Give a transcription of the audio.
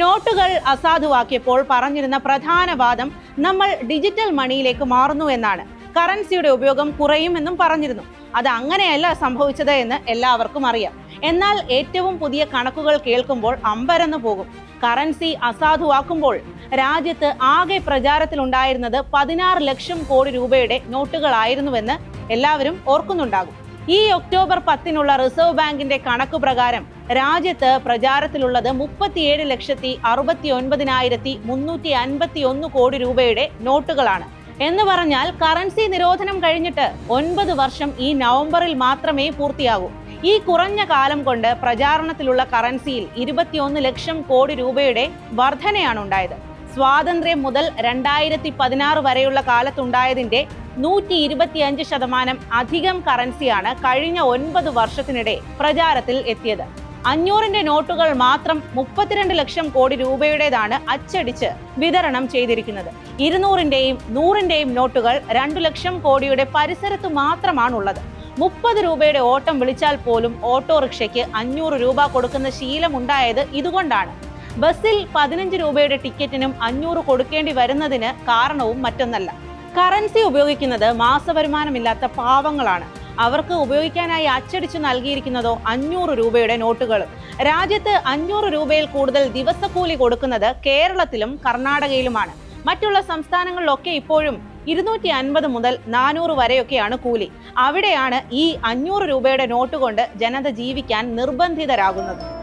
നോട്ടുകൾ അസാധുവാക്കിയപ്പോൾ പറഞ്ഞിരുന്ന പ്രധാന വാദം നമ്മൾ ഡിജിറ്റൽ മണിയിലേക്ക് മാറുന്നു എന്നാണ്. കറൻസിയുടെ ഉപയോഗം കുറയുമെന്നും പറഞ്ഞിരുന്നു. അത് അങ്ങനെയല്ല സംഭവിച്ചത് എന്ന് എല്ലാവർക്കും അറിയാം. എന്നാൽ ഏറ്റവും പുതിയ കണക്കുകൾ കേൾക്കുമ്പോൾ അമ്പരന്ന് പോകും. കറൻസി അസാധുവാക്കുമ്പോൾ രാജ്യത്ത് ആകെ പ്രചാരത്തിലുണ്ടായിരുന്നത് പതിനാറ് ലക്ഷം കോടി രൂപയുടെ നോട്ടുകളായിരുന്നുവെന്ന് എല്ലാവരും ഓർക്കുന്നുണ്ടാകും. ഈ ഒക്ടോബർ പത്തിനുള്ള റിസർവ് ബാങ്കിന്റെ കണക്ക് പ്രകാരം രാജ്യത്ത് പ്രചാരത്തിലുള്ളത് മുപ്പത്തിയേഴ് ലക്ഷത്തി അറുപത്തി ഒൻപതിനായിരത്തി മുന്നൂറ്റി അൻപത്തി ഒന്ന് കോടി രൂപയുടെ നോട്ടുകളാണ്. എന്ന് പറഞ്ഞാൽ കറൻസി നിരോധനം കഴിഞ്ഞിട്ട് ഒൻപത് വർഷം ഈ നവംബറിൽ മാത്രമേ പൂർത്തിയാകൂ. ഈ കുറഞ്ഞ കാലം കൊണ്ട് പ്രചാരണത്തിലുള്ള കറൻസിയിൽ ഇരുപത്തിയൊന്ന് ലക്ഷം കോടി രൂപയുടെ വർധനയാണ് ഉണ്ടായത്. സ്വാതന്ത്ര്യം മുതൽ രണ്ടായിരത്തി പതിനാറ് വരെയുള്ള കാലത്തുണ്ടായതിന്റെ നൂറ്റി ഇരുപത്തിയഞ്ച് ശതമാനം അധികം കറൻസിയാണ് കഴിഞ്ഞ ഒൻപത് വർഷത്തിനിടെ പ്രചാരത്തിൽ എത്തിയത്. അഞ്ഞൂറിന്റെ നോട്ടുകൾ മാത്രം മുപ്പത്തിരണ്ട് ലക്ഷം കോടി രൂപയുടേതാണ് അച്ചടിച്ച് വിതരണം ചെയ്തിരിക്കുന്നത്. ഇരുന്നൂറിന്റെയും നൂറിന്റെയും നോട്ടുകൾ രണ്ടു ലക്ഷം കോടിയുടെ പരിസരത്ത് മാത്രമാണുള്ളത്. മുപ്പത് രൂപയുടെ ഓട്ടം വിളിച്ചാൽ പോലും ഓട്ടോറിക്ഷയ്ക്ക് അഞ്ഞൂറ് രൂപ കൊടുക്കുന്ന ശീലമുണ്ടായത് ഇതുകൊണ്ടാണ്. ബസ്സിൽ പതിനഞ്ച് രൂപയുടെ ടിക്കറ്റിനും അഞ്ഞൂറ് കൊടുക്കേണ്ടി വരുന്നതിന് കാരണവും മറ്റൊന്നല്ല. കറൻസി ഉപയോഗിക്കുന്നത് മാസവരുമാനമില്ലാത്ത പാവങ്ങളാണ്. അവർക്ക് ഉപയോഗിക്കാനായി അച്ചടിച്ചു നൽകിയിരിക്കുന്നതോ അഞ്ഞൂറ് രൂപയുടെ നോട്ടുകളും. രാജ്യത്ത് അഞ്ഞൂറ് രൂപയിൽ കൂടുതൽ ദിവസക്കൂലി കൊടുക്കുന്നത് കേരളത്തിലും കർണാടകയിലുമാണ്. മറ്റുള്ള സംസ്ഥാനങ്ങളിലൊക്കെ ഇപ്പോഴും ഇരുന്നൂറ്റി അൻപത് മുതൽ നാനൂറ് വരെയൊക്കെയാണ് കൂലി. അവിടെയാണ് ഈ അഞ്ഞൂറ് രൂപയുടെ നോട്ടുകൊണ്ട് ജനത ജീവിക്കാൻ നിർബന്ധിതരാകുന്നത്.